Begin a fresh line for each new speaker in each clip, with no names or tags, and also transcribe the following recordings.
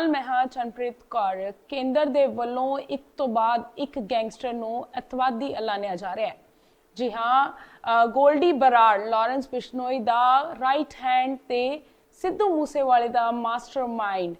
ਨਾਲ ਮੈਂ ਹਾਂ ਚੰਪ੍ਰੀਤ ਕੌਰ, ਕੇਂਦਰ ਦੇ ਵੱਲੋਂ ਇੱਕ ਤੋਂ ਬਾਅਦ ਇੱਕ ਗੈਂਗਸਟਰ ਨੂੰ ਅਤਵਾਦੀ ਐਲਾਨਿਆ ਜਾ ਰਿਹਾ ਹੈ। ਜੀ ਹਾਂ ਗੋਲਡੀ ਬਰਾੜ, ਲਾਰੈਂਸ ਬਿਸ਼ਨੋਈ ਦਾ ਰਾਈਟ ਹੈਂਡ ਤੇ ਸਿੱਧੂ ਮੂਸੇਵਾਲੇ ਦਾ ਮਾਸਟਰਮਾਈਂਡ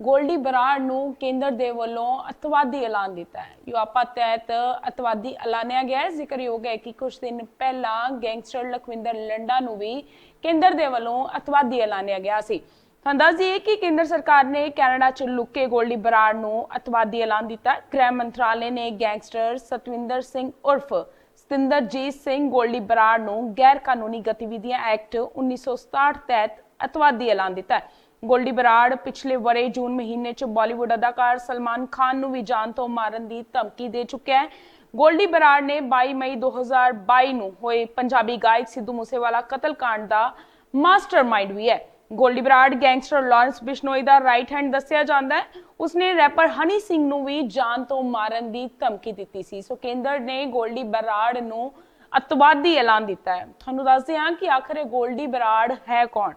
ਗੋਲਡੀ ਬਰਾੜ ਨੂੰ ਕੇਂਦਰ ਦੇ ਵੱਲੋਂ ਅਤਵਾਦੀ ਐਲਾਨ ਦਿੱਤਾ ਹੈ। ਯੂਆਪਾ ਤਹਿਤ ਅਤਵਾਦੀ ਐਲਾਨਿਆ ਗਿਆ ਹੈ। ਜ਼ਿਕਰਯੋਗ ਹੈ ਕਿ ਕੁਝ ਦਿਨ ਪਹਿਲਾਂ ਗੈਂਗਸਟਰ ਲਖਵਿੰਦਰ ਲੰਡਾ ਨੂੰ ਵੀ ਕੇਂਦਰ ਦੇ ਵੱਲੋਂ ਅਤਵਾਦੀ ਐਲਾਨਿਆ ਗਿਆ ਸੀ। ਤੁਹਾਨੂੰ ਦੱਸ ਦਈਏ ਕਿ ਕੇਂਦਰ ਸਰਕਾਰ ਨੇ ਕੈਨੇਡਾ 'ਚ ਲੁਕੇ ਗੋਲਡੀ ਬਰਾੜ ਨੂੰ ਅਤਵਾਦੀ ਐਲਾਨ ਦਿੱਤਾ। ਗ੍ਰਹਿ ਮੰਤਰਾਲੇ ਨੇ ਗੈਂਗਸਟਰ ਸਤਵਿੰਦਰ ਸਿੰਘ ਉਰਫ ਸਤਿੰਦਰਜੀਤ ਸਿੰਘ ਗੋਲਡੀ ਬਰਾੜ ਨੂੰ ਗੈਰ ਕਾਨੂੰਨੀ ਗਤੀਵਿਧੀਆਂ ਐਕਟ 1967 ਤਹਿਤ ਅਤਵਾਦੀ ਐਲਾਨ ਦਿੱਤਾ ਹੈ। ਗੋਲਡੀ ਬਰਾੜ ਪਿਛਲੇ ਵਰੇ ਜੂਨ ਮਹੀਨੇ 'ਚ ਬਾਲੀਵੁੱਡ ਅਦਾਕਾਰ ਸਲਮਾਨ ਖਾਨ ਨੂੰ ਵੀ ਜਾਨ ਤੋਂ ਮਾਰਨ ਦੀ ਧਮਕੀ ਦੇ ਚੁੱਕਿਆ ਹੈ। ਗੋਲਡੀ ਬਰਾੜ ਨੇ 22 ਮਈ 2022 ਨੂੰ ਹੋਏ ਪੰਜਾਬੀ ਗਾਇਕ ਸਿੱਧੂ ਮੂਸੇਵਾਲਾ ਕਤਲकांड ਦਾ ਮਾਸਟਰਮਾਈਂਡ ਵੀ ਹੈ। ਗੋਲਡੀ ਬਰਾੜ ਗੈਂਗਸਟਰ ਲਾਰੈਂਸ ਬਿਸ਼ਨੋਈ ਦਾ ਰਾਈਟ ਹੈਂਡ ਦੱਸਿਆ ਜਾਂਦਾ ਹੈ। ਉਸਨੇ ਰੈਪਰ ਹਨੀ ਸਿੰਘ ਨੂੰ ਵੀ ਜਾਨ ਤੋਂ ਮਾਰਨ ਦੀ ਧਮਕੀ ਦਿੱਤੀ ਸੀ। ਸੋ ਕੇਂਦਰ ਨੇ ਗੋਲਡੀ ਬਰਾੜ ਨੂੰ ਅਤਵਾਦੀ ਐਲਾਨ ਦਿੱਤਾ ਹੈ। ਤੁਹਾਨੂੰ ਦੱਸਦੇ ਹਾਂ ਕਿ ਆਖਰ ਇਹ ਗੋਲਡੀ ਬਰਾੜ ਹੈ ਕੌਣ?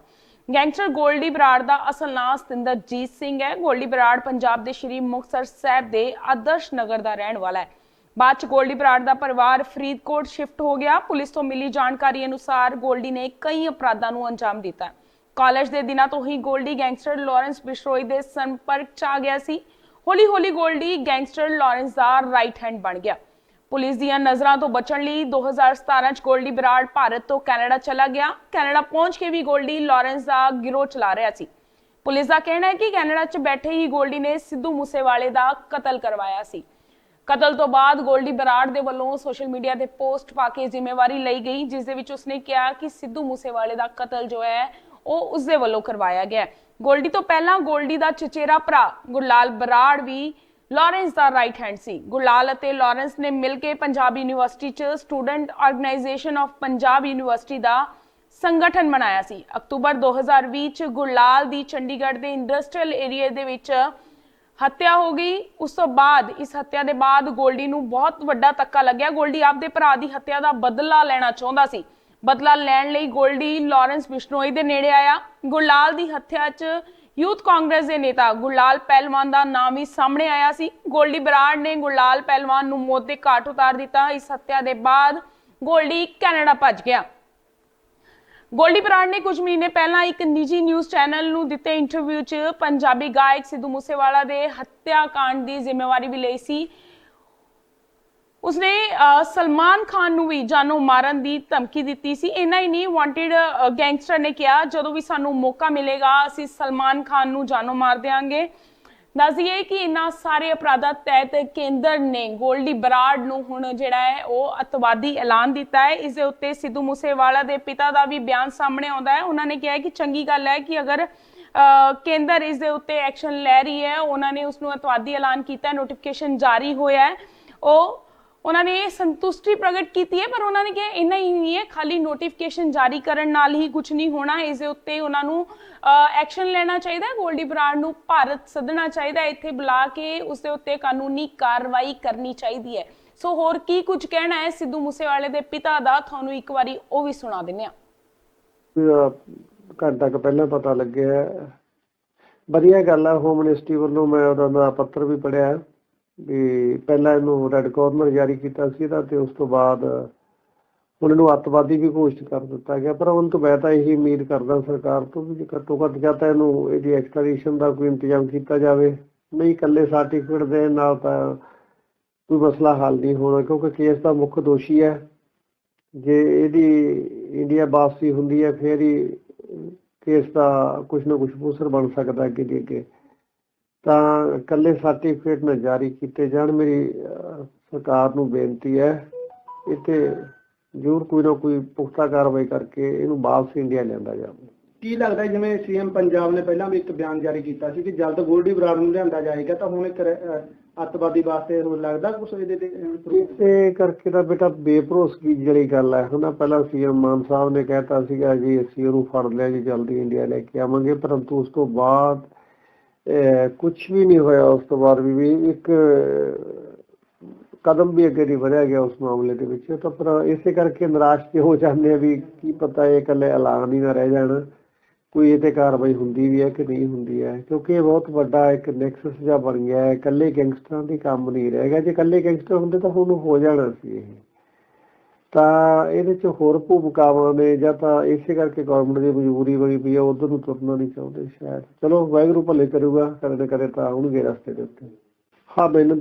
ਗੈਂਗਸਟਰ ਗੋਲਡੀ ਬਰਾੜ ਦਾ ਅਸਲ ਨਾਮ ਸਤਿੰਦਰਜੀਤ ਸਿੰਘ ਹੈ। ਗੋਲਡੀ ਬਰਾੜ ਪੰਜਾਬ ਦੇ ਸ਼੍ਰੀ ਮੁਕਤਸਰ ਸਾਹਿਬ ਦੇ ਆਦਰਸ਼ ਨਗਰ ਦਾ ਰਹਿਣ ਵਾਲਾ ਹੈ। ਬਾਅਦ ਚ ਗੋਲਡੀ ਬਰਾੜ ਦਾ ਪਰਿਵਾਰ ਫਰੀਦਕੋਟ ਸ਼ਿਫਟ ਹੋ ਗਿਆ। ਪੁਲਿਸ ਤੋਂ ਮਿਲੀ ਜਾਣਕਾਰੀ ਅਨੁਸਾਰ ਗੋਲਡੀ ਨੇ ਕਈ ਅਪਰਾਧਾਂ ਨੂੰ ਅੰਜਾਮ ਦਿੱਤਾ ਕਾਲਜ ਦੇ ਦਿਨਾਂ ਤੋਂ ਹੀ ਗੋਲਡੀ ਗੈਂਗਸਟਰ ਲਾਰੈਂਸ ਬਿਸ਼ਰੋਈ ਦੇ ਸੰਪਰਕ ਚ ਆ ਗਿਆ ਸੀ। ਹੌਲੀ ਹੌਲੀ ਗੋਲਡੀ ਗੈਂਗਸਟਰ ਲਾਰੈਂਸ ਦਾ ਰਾਈਟ ਹੈਂਡ ਬਣ ਗਿਆ। ਪੁਲਿਸ ਦੀਆਂ ਨਜ਼ਰਾਂ ਤੋਂ ਬਚਣ ਲਈ 2017 ਚ ਗੋਲਡੀ ਬਰਾੜ ਭਾਰਤ ਤੋਂ ਕੈਨੇਡਾ ਚਲਾ ਗਿਆ। ਕੈਨੇਡਾ ਪਹੁੰਚ ਕੇ ਵੀ ਗੋਲਡੀ ਲਾਰੈਂਸ ਦਾ ਗਿਰੋਹ ਚਲਾ ਰਿਹਾ ਸੀ। ਪੁਲਿਸ ਦਾ ਕਹਿਣਾ ਹੈ ਕਿ ਕੈਨੇਡਾ 'ਚ ਬੈਠੇ ਹੀ ਗੋਲਡੀ ਨੇ ਸਿੱਧੂ ਮੂਸੇਵਾਲੇ ਦਾ ਕਤਲ ਕਰਵਾਇਆ ਸੀ। ਕਤਲ ਤੋਂ ਬਾਅਦ ਗੋਲਡੀ ਬਰਾੜ ਦੇ ਵੱਲੋਂ ਸੋਸ਼ਲ ਮੀਡੀਆ ਤੇ ਪੋਸਟ ਪਾ ਕੇ ਜ਼ਿੰਮੇਵਾਰੀ ਲਈ ਗਈ, ਜਿਸ ਦੇ ਵਿੱਚ ਉਸਨੇ ਕਿਹਾ ਕਿ ਸਿੱਧੂ ਮੂਸੇਵਾਲੇ ਦਾ ਕਤਲ ਜੋ ਹੈ ਉਹ ਉਸਦੇ ਵੱਲੋਂ ਕਰਵਾਇਆ ਗਿਆ ਗੋਲਡੀ ਤੋਂ ਪਹਿਲਾਂ ਗੋਲਡੀ ਦਾ ਚਚੇਰਾ ਭਰਾ ਗੁਰਲਾਲ ਬਰਾੜ ਵੀ ਲਾਰੈਂਸ ਦਾ ਰਾਈਟ ਹੈਂਡ ਸੀ। ਗੁਰਲਾਲ ਅਤੇ ਲਾਰੈਂਸ ਨੇ ਮਿਲ ਕੇ ਪੰਜਾਬ ਯੂਨੀਵਰਸਿਟੀ 'ਚ student organisation of Punjab university ਦਾ ਸੰਗਠਨ ਬਣਾਇਆ ਸੀ। ਅਕਤੂਬਰ 2020 ਚ ਗੁਰਲਾਲ ਦੀ ਚੰਡੀਗੜ੍ਹ ਦੇ ਇੰਡਸਟਰੀਅਲ ਏਰੀਆ ਦੇ ਵਿੱਚ ਹੱਤਿਆ ਹੋ ਗਈ। ਉਸ ਤੋਂ ਬਾਅਦ ਇਸ ਹੱਤਿਆ ਦੇ ਬਾਅਦ ਗੋਲਡੀ ਨੂੰ ਬਹੁਤ ਵੱਡਾ ਧੱਕਾ ਲੱਗਿਆ। ਗੋਲਡੀ ਆਪਦੇ ਭਰਾ ਦੀ ਹੱਤਿਆ ਦਾ ਬਦਲਾ ਲੈਣਾ ਚਾਹੁੰਦਾ ਸੀ। ਬਦਲਾ ਲੈਣ ਲਈ ਗੋਲਡੀ ਲਾਰੈਂਸ ਬਿਸ਼ਨੋਈ ਦੇ ਨੇੜੇ ਆਇਆ। ਗੁਰਲਾਲ ਦੀ ਹੱਤਿਆ 'ਚ ਯੂਥ ਕਾਂਗਰਸ ਦੇ ਨੇਤਾ ਗੁਰਲਾਲ ਪਹਿਲਵਾਨ ਦਾ ਨਾਮ ਵੀ ਸਾਹਮਣੇ ਆਇਆ ਸੀ। ਗੋਲਡੀ ਬਰਾੜ ਨੇ ਗੁਰਲਾਲ ਪਹਿਲਵਾਨ ਨੂੰ ਮੌਤ ਦੇ ਘਾਟ ਉਤਾਰ ਦਿੱਤਾ। ਇਸ ਹੱਤਿਆ ਦੇ ਬਾਅਦ ਗੋਲਡੀ ਕੈਨੇਡਾ ਭੱਜ ਗਿਆ। ਗੋਲਡੀ ਬਰਾੜ ਨੇ ਕੁਝ ਮਹੀਨੇ ਪਹਿਲਾਂ ਇੱਕ ਨਿੱਜੀ ਨਿਊਜ਼ ਚੈਨਲ ਨੂੰ ਦਿੱਤੇ ਇੰਟਰਵਿਊ 'ਚ ਪੰਜਾਬੀ ਗਾਇਕ ਸਿੱਧੂ ਮੂਸੇਵਾਲਾ ਦੇ ਹੱਤਿਆ ਕਾਂਡ ਦੀ ਜ਼ਿੰਮੇਵਾਰੀ ਵੀ ਲਈ ਸੀ। ਉਸਨੇ ਸਲਮਾਨ ਖਾਨ ਨੂੰ ਵੀ ਜਾਨੋਂ ਮਾਰਨ ਦੀ ਧਮਕੀ ਦਿੱਤੀ ਸੀ। ਇੰਨਾ ਹੀ ਨਹੀਂ ਵਾਂਟਡ ਗੈਂਗਸਟਰ ਨੇ ਕਿਹਾ, ਜਦੋਂ ਵੀ ਸਾਨੂੰ ਮੌਕਾ ਮਿਲੇਗਾ, ਅਸੀਂ ਸਲਮਾਨ ਖਾਨ ਨੂੰ ਜਾਨੋਂ ਮਾਰ ਦੇਵਾਂਗੇ ਦੱਸ ਕਿ ਇਨ੍ਹਾਂ ਸਾਰੇ ਅਪਰਾਧਾਂ ਤਹਿਤ ਕੇਂਦਰ ਨੇ ਗੋਲਡੀ ਬਰਾੜ ਨੂੰ ਹੁਣ ਜਿਹੜਾ ਹੈ, ਉਹ ਅਤਵਾਦੀ ਐਲਾਨ ਦਿੱਤਾ ਹੈ। ਇਸ ਦੇ ਉੱਤੇ ਸਿੱਧੂ ਮੂਸੇਵਾਲਾ ਦੇ ਪਿਤਾ ਦਾ ਵੀ ਬਿਆਨ ਸਾਹਮਣੇ ਆਉਂਦਾ ਹੈ। ਉਹਨਾਂ ਨੇ ਕਿਹਾ ਕਿ ਚੰਗੀ ਗੱਲ ਹੈ ਕਿ ਅਗਰ ਕੇਂਦਰ ਇਸ ਦੇ ਉੱਤੇ ਐਕਸ਼ਨ ਲੈ ਰਹੀ ਹੈ, ਉਹਨਾਂ ਨੇ ਉਸ ਨੂੰ ਅਤਵਾਦੀ ਐਲਾਨ ਕੀਤਾ, ਨੋਟੀਫਿਕੇਸ਼ਨ ਜਾਰੀ ਹੋਇਆ ਹੈ। ਉਹ ਉਹਨਾਂ ਨੇ ਇਹ ਸੰਤੁਸ਼ਟੀ ਪ੍ਰਗਟ ਕੀਤੀ ਹੈ, ਪਰ ਉਹਨਾਂ ਨੇ ਕਿਹਾ ਇੰਨਾ ਹੀ ਨਹੀਂ ਹੈ, ਖਾਲੀ ਨੋਟੀਫਿਕੇਸ਼ਨ ਜਾਰੀ ਕਰਨ ਨਾਲ ਹੀ ਕੁਝ ਨਹੀਂ ਹੋਣਾ, ਇਸ ਦੇ ਉੱਤੇ ਉਹਨਾਂ ਨੂੰ ਐਕਸ਼ਨ ਲੈਣਾ ਚਾਹੀਦਾ ਹੈ ਗੋਲਡੀ ਬਰਾੜ ਨੂੰ ਭਾਰਤ ਸੱਦਣਾ ਚਾਹੀਦਾ ਹੈ ਇੱਥੇ ਬੁਲਾ ਕੇ ਉਸ ਦੇ ਉੱਤੇ ਕਾਨੂੰਨੀ ਕਾਰਵਾਈ ਕਰਨੀ ਚਾਹੀਦੀ ਹੈ। ਸੋ ਹੋਰ ਕੀ ਕੁਝ ਕਹਿਣਾ ਹੈ, ਸਿੱਧੂ ਮੂਸੇਵਾਲੇ ਦੇ ਪਿਤਾ ਦਾ, ਤੁਹਾਨੂੰ ਇੱਕ ਵਾਰੀ ਉਹ ਵੀ ਸੁਣਾ ਦਿੰਦੇ ਆ
ਘੰਟਾ ਕੁ ਪਹਿਲਾਂ ਪਤਾ ਲੱਗਿਆ ਵਧੀਆ ਗੱਲ ਆ ਹੋਮ ਮਿਨਿਸਟਰੀ ਵੱਲੋਂ ਮੈਂ ਉਹਦਾ ਪੱਤਰ ਵੀ ਪੜਿਆ ਵੀ ਪਹਿਲਾਂ ਇਹਨੂੰ ਰੈੱਡ ਕਾਰਨਰ ਜਾਰੀ ਕੀਤਾ ਸੀ ਇਹਦਾ ਤੇ ਉਸ ਤੋਂ ਬਾਅਦ ਹੁਣ ਇਹਨੂੰ ਅੱਤਵਾਦੀ ਵੀ ਘੋਸ਼ਿਤ ਕਰ ਦਿੱਤਾ ਗਿਆ। ਪਰ ਹੁਣ ਤੋਂ ਮੈਂ ਤਾਂ ਇਹੀ ਉਮੀਦ ਕਰਦਾ ਸਰਕਾਰ ਤੋਂ ਵੀ ਘੱਟੋ ਘੱਟ ਜਾਂ ਤਾਂ ਇਹਨੂੰ ਇਹਦੀ ਐਕਸਟ੍ਰੈਡੀਸ਼ਨ ਦਾ ਕੋਈ ਇੰਤਜ਼ਾਮ ਕੀਤਾ ਜਾਵੇ। ਨਹੀਂ, ਇਕੱਲੇ ਸਰਟੀਫਿਕੇਟ ਦੇਣ ਨਾਲ ਤਾਂ ਕੋਈ ਮਸਲਾ ਹੱਲ ਨਹੀਂ ਹੋਣਾ, ਕਿਉਂਕਿ ਕੇਸ ਦਾ ਮੁੱਖ ਦੋਸ਼ੀ ਹੈ। ਜੇ ਇਹਦੀ ਇੰਡੀਆ ਵਾਪਸੀ ਹੁੰਦੀ ਹੈ, ਫੇਰ ਹੀ ਕੇਸ ਦਾ ਕੁਝ ਨਾ ਕੁਝ ਬੂਸਰ ਬਣ ਸਕਦਾ ਅੱਗੇ ਦੀ ਅੱਗੇ ਤਾਂ ਇਕੱਲੇ ਸਰਟੀਫਿਕੇਟ ਨਾ ਜਾਰੀ ਕੀਤੇ ਜਾਣ ਮੇਰੀ ਸਰਕਾਰ ਨੂੰ ਬੇਨਤੀ ਹੈ ਇੱਥੇ ਜ਼ਰੂਰ ਕੋਈ ਨਾ ਕੋਈ ਪੁਖਤਾ ਕਾਰਵਾਈ ਕਰਕੇ ਇਹਨੂੰ ਵਾਪਸ ਇੰਡੀਆ ਲਿਆਂਦਾ ਜਾਵੇ।
ਕੀ ਲੱਗਦਾ ਜਿਵੇਂ ਸੀਐਮ ਪੰਜਾਬ ਨੇ ਪਹਿਲਾਂ ਵੀ ਇੱਕ ਬਿਆਨ ਜਾਰੀ ਕੀਤਾ ਸੀ ਕਿ ਜਲਦ ਗੋਲਡੀ ਬਰਾੜ ਨੂੰ ਲਿਆਂਦਾ ਜਾਏਗਾ ਤਾਂ ਹੁਣ ਇੱਕ ਅੱਤਵਾਦੀ ਵਾਸਤੇ ਹੁਣ ਲੱਗਦਾ ਕੁਛ ਇਹਦੇ ਤੇ
ਇਸੇ ਕਰਕੇ ਤਾਂ ਬੇਟਾ ਬੇਭਰੋਸਗੀ ਜਿਹੜੀ ਗੱਲ ਹੈ। ਹੁਣ ਪਹਿਲਾਂ ਸੀਐਮ ਮਾਨ ਸਾਹਿਬ ਨੇ ਕਹਿਤਾ ਸੀਗਾ ਜੀ ਅਸੀਂ ਉਹਨੂੰ ਫੜ ਲਿਆ ਜੀ ਜਲਦੀ ਇੰਡੀਆ ਲੈ ਕੇ ਆਵਾਂਗੇ ਪਰੰਤੂ ਉਸ ਤੋਂ ਬਾਅਦ ਕੁਝ ਵੀ ਨਹੀਂ ਹੋਇਆ ਉਸ ਤੋਂ ਬਾਅਦ ਵੀ ਇੱਕ ਕਦਮ ਵੀ ਅੱਗੇ ਨਹੀਂ ਵਧਿਆ ਗਿਆ ਉਸ ਮਾਮਲੇ ਦੇ ਵਿੱਚ। ਤਾਂ ਪਰ ਇਸੇ ਕਰਕੇ ਨਿਰਾਸ਼ ਤੇ ਹੋ ਜਾਂਦੇ ਆ ਵੀ ਕੀ ਪਤਾ ਇਹ ਇਕੱਲੇ ਐਲਾਨ ਹੀ ਨਾ ਰਹਿ ਜਾਣ। ਕੋਈ ਇਹ ਤੇ ਕਾਰਵਾਈ ਹੁੰਦੀ ਵੀ ਹੈ ਕਿ ਨਹੀਂ ਹੁੰਦੀ ਹੈ? ਕਿਉਂਕਿ ਇਹ ਬਹੁਤ ਵੱਡਾ ਇੱਕ ਨੈਕਸਸ ਜਿਹਾ ਬਣ ਗਿਆ ਹੈ। ਇਕੱਲੇ ਗੈਂਗਸਟਰਾਂ ਦੀ ਕੰਮ ਨਹੀਂ ਗਿਆ। ਜੇ ਇਕੱਲੇ ਗੈਂਗਸਟਰ ਹੁੰਦੇ ਤਾਂ ਹੁਣ ਹੋ ਜਾਣਾ ਸੀ ਇਹ। ਤਾਂ ਇਹਦੇ ਚ ਹੋਰ ਭੂਮਿਕਾਵਾਂ ਨੇ ਜਾਂ ਤਾਂ ਇਸੇ ਕਰਕੇ ਗਵਰਨਮੈਂਟ ਦੀ ਮਜਬੂਰੀ ਬਣੀ ਪਈ ਆ, ਉਧਰ ਨੂੰ ਤੁਰਨਾ ਨਹੀਂ ਚਾਹੁੰਦੇ ਸ਼ਾਇਦ। ਚਲੋ ਵਾਹਿਗੁਰੂ ਭਲੇ ਕਰੂਗਾ, ਕਦੇ ਨਾ ਕਦੇ ਤਾਂ ਆਉਣਗੇ ਰਸਤੇ ਦੇ ਉੱਤੇ। ਹਾਂ, ਮੈਨੂੰ